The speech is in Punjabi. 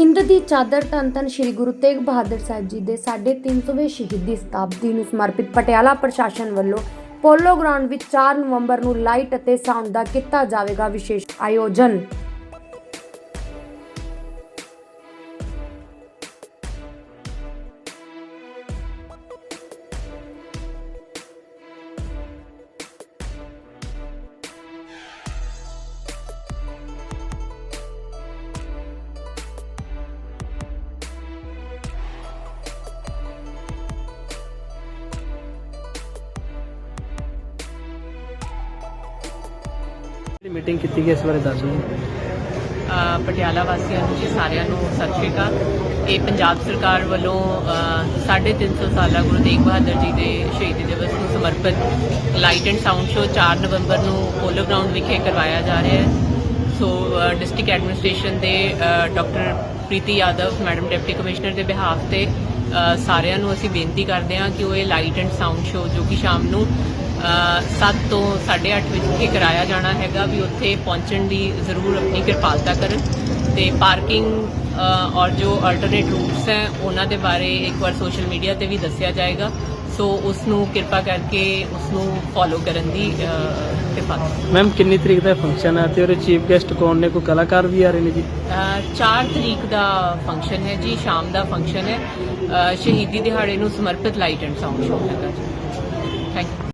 ਹਿੰਦ ਦੀ ਚਾਦਰ ਧੰਨ ਧੰਨ ਸ੍ਰੀ ਗੁਰੂ ਤੇਗ ਬਹਾਦਰ ਸਾਹਿਬ ਜੀ ਦੇ 350ਵੇਂ ਸ਼ਹੀਦੀ ਸਤਾਬਦੀ ਨੂੰ ਸਮਰਪਿਤ ਪਟਿਆਲਾ ਪ੍ਰਸ਼ਾਸਨ ਵੱਲੋਂ ਪੋਲੋ ਗਰਾਊਂਡ ਵਿੱਚ 4 ਨਵੰਬਰ ਨੂੰ ਲਾਈਟ ਅਤੇ ਸਾਊਂਡ ਦਾ ਕੀਤਾ ਜਾਵੇਗਾ ਵਿਸ਼ੇਸ਼ ਆਯੋਜਨ। ਮੀਟਿੰਗ ਕੀਤੀ ਗਈ ਇਸ ਬਾਰੇ ਦੱਸ ਦਿਓ। ਪਟਿਆਲਾ ਵਾਸੀਆਂ ਨੂੰ ਜੀ ਸਾਰਿਆਂ ਨੂੰ ਸਤਿ ਸ਼੍ਰੀ ਅਕਾਲ। ਇਹ ਪੰਜਾਬ ਸਰਕਾਰ ਵੱਲੋਂ ਅ, 350 ਸਾਲਾ ਗੁਰੂ ਤੇਗ ਬਹਾਦਰ ਜੀ ਦੇ ਸ਼ਹੀਦੀ ਦਿਵਸ ਨੂੰ ਸਮਰਪਿਤ ਲਾਈਟ ਐਂਡ ਸਾਊਂਡ ਸ਼ੋਅ 4 ਨਵੰਬਰ ਨੂੰ ਪੋਲੋ ਗਰਾਊਂਡ ਵਿਖੇ ਕਰਵਾਇਆ ਜਾ ਰਿਹਾ ਹੈ। ਸੋ ਡਿਸਟ੍ਰਿਕਟ ਐਡਮਿਨਿਸਟ੍ਰੇਸ਼ਨ ਦੇ doctor Preeti Yadav madam deputy commissioner ਦੇ ਬਿਹਾਫ ਤੇ ਸਾਰਿਆਂ ਨੂੰ ਅਸੀਂ ਬੇਨਤੀ ਕਰਦੇ ਹਾਂ ਕਿ ਉਹ ਇਹ ਲਾਈਟ ਐਂਡ ਸਾਊਂਡ ਸ਼ੋਅ ਜੋ ਕਿ ਸ਼ਾਮ ਨੂੰ 7 ਤੋਂ 8:30 ਵਜੇ ਕਰਾਇਆ ਜਾਣਾ ਹੈਗਾ ਵੀ ਉੱਥੇ ਪਹੁੰਚਣ ਦੀ ਜ਼ਰੂਰ ਆਪਣੀ ਕਿਰਪਾਲਤਾ ਕਰਨ। ਤੇ ਪਾਰਕਿੰਗ ਔਰ ਜੋ ਅਲਟਰਨੇਟ ਰੂਟਸ ਹੈ ਉਹਨਾਂ ਦੇ ਬਾਰੇ ਇੱਕ ਵਾਰ ਸੋਸ਼ਲ ਮੀਡੀਆ ਤੇ ਵੀ ਦੱਸਿਆ ਜਾਏਗਾ। ਸੋ ਉਸ ਨੂੰ ਕਿਰਪਾ ਕਰਕੇ ਉਸ ਨੂੰ ਫੋਲੋ ਕਰਨ ਦੀ ਕਿਰਪਾਲਤਾ। ਮੈਮ ਕਿੰਨੀ ਤਰੀਕ ਦਾ ਫੰਕਸ਼ਨ ਹੈ ਤੇ ਉਹਦੇ ਚੀਫ ਗੈਸਟ ਕੌਣ ਨੇ? ਕੋਈ ਕਲਾਕਾਰ ਵੀ ਆ ਰਹੇ ਨੇ ਜੀ? 4 ਤਰੀਕ ਦਾ ਫੰਕਸ਼ਨ ਹੈ ਜੀ ਸ਼ਾਮ ਦਾ ਫੰਕਸ਼ਨ ਹੈ। ਸ਼ਹੀਦੀ ਦਿਹਾੜੇ ਨੂੰ ਸਮਰਪਿਤ ਲਾਈਟ ਐਂਡ ਸਾਊਂਡ ਸ਼ੋਅ ਹੈਗਾ ਜੀ। Thank you